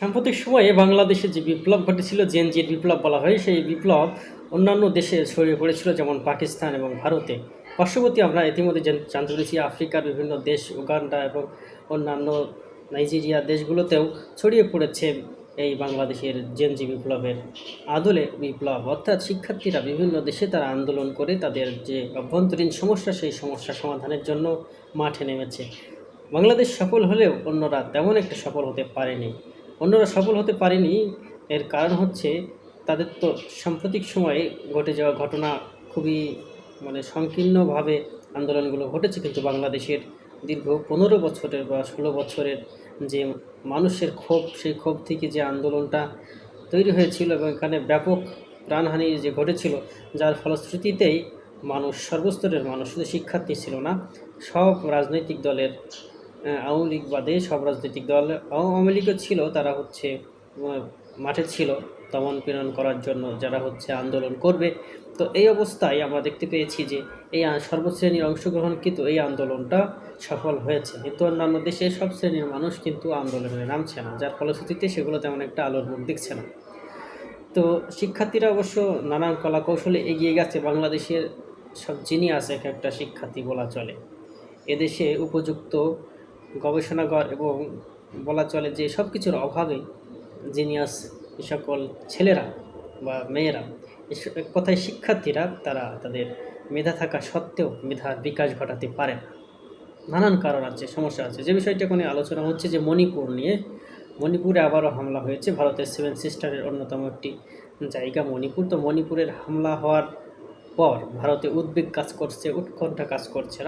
সাম্প্রতিক সময়ে বাংলাদেশে যে বিপ্লব ঘটেছিল জেনজির বিপ্লব বলা হয়, সেই বিপ্লব অন্যান্য দেশে ছড়িয়ে পড়েছিল, যেমন পাকিস্তান এবং ভারতে। পার্শ্ববর্তী আমরা ইতিমধ্যে জান- জানতে পেরেছি, আফ্রিকার বিভিন্ন দেশ, উগান্ডা এবং অন্যান্য নাইজেরিয়া দেশগুলোতেও ছড়িয়ে পড়েছে এই বাংলাদেশের জেনজি বিপ্লবের আদলে বিপ্লব। অর্থাৎ শিক্ষার্থীরা বিভিন্ন দেশে তারা আন্দোলন করে তাদের যে অভ্যন্তরীণ সমস্যা, সেই সমস্যা সমাধানের জন্য মাঠে নেমেছে। বাংলাদেশ সফল হলেও অন্যরা তেমন একটা সফল হতে পারেনি। অন্যরা সফল হতে পারেনি, এর কারণ হচ্ছে তাদের তো সাম্প্রতিক সময়ে ঘটে যাওয়া ঘটনা খুবই মানে সংকীর্ণভাবে আন্দোলনগুলো ঘটেছে কিন্তু বাংলাদেশের দীর্ঘ পনেরো বছরের বা ষোলো বছরের যে মানুষের ক্ষোভ, সেই ক্ষোভ থেকে যে আন্দোলনটা তৈরি হয়েছিল এবং এখানে ব্যাপক প্রাণহানি যে ঘটেছিল, যার ফলশ্রুতিতেই মানুষ সর্বস্তরের মানুষ, শুধু শিক্ষার্থী ছিল না, সব রাজনৈতিক দলের আওয়ামী লীগ বাদে সব রাজনৈতিক দল আওয়ামী লীগও ছিল, তারা হচ্ছে মাঠে ছিল, দমন পীড়ন করার জন্য যারা হচ্ছে আন্দোলন করবে। তো এই অবস্থায় আমরা দেখতে পেয়েছি যে, এই আ- অংশগ্রহণ কিন্তু এই আন্দোলনটা সফল হয়েছে। কিন্তু অন্যান্য দেশে সব শ্রেণির মানুষ কিন্তু আন্দোলনে নামছে না, যার ফলশ্রুতিতে সেগুলো তেমন একটা আলোর মুখ দেখছে না। তো শিক্ষার্থীরা অবশ্য নানান কলা কৌশলে এগিয়ে গেছে। বাংলাদেশের সব জিনিয়াস এক একটা শিক্ষার্থী বলা চলে। এদেশে উপযুক্ত গবেষণাগার এবং বলা চলে যে সব কিছুর অভাবে জিনিয়াস সকল ছেলেরা বা মেয়েরা কথায় শিক্ষার্থীরা তারা তাদের মেধা থাকা সত্ত্বেও মেধার বিকাশ ঘটাতে পারে না। নানান কারণ আছে, সমস্যা আছে। যে বিষয়টা কোনো আলোচনা হচ্ছে যে মণিপুর নিয়ে, মণিপুরে আবারও হামলা হয়েছে। ভারতের সেভেন সিস্টারের অন্যতম একটি জায়গা মণিপুর। তো মণিপুরের হামলা হওয়ার পর ভারতে উদ্বেগ কাজ করছে, উৎকণ্ঠা কাজ করছে।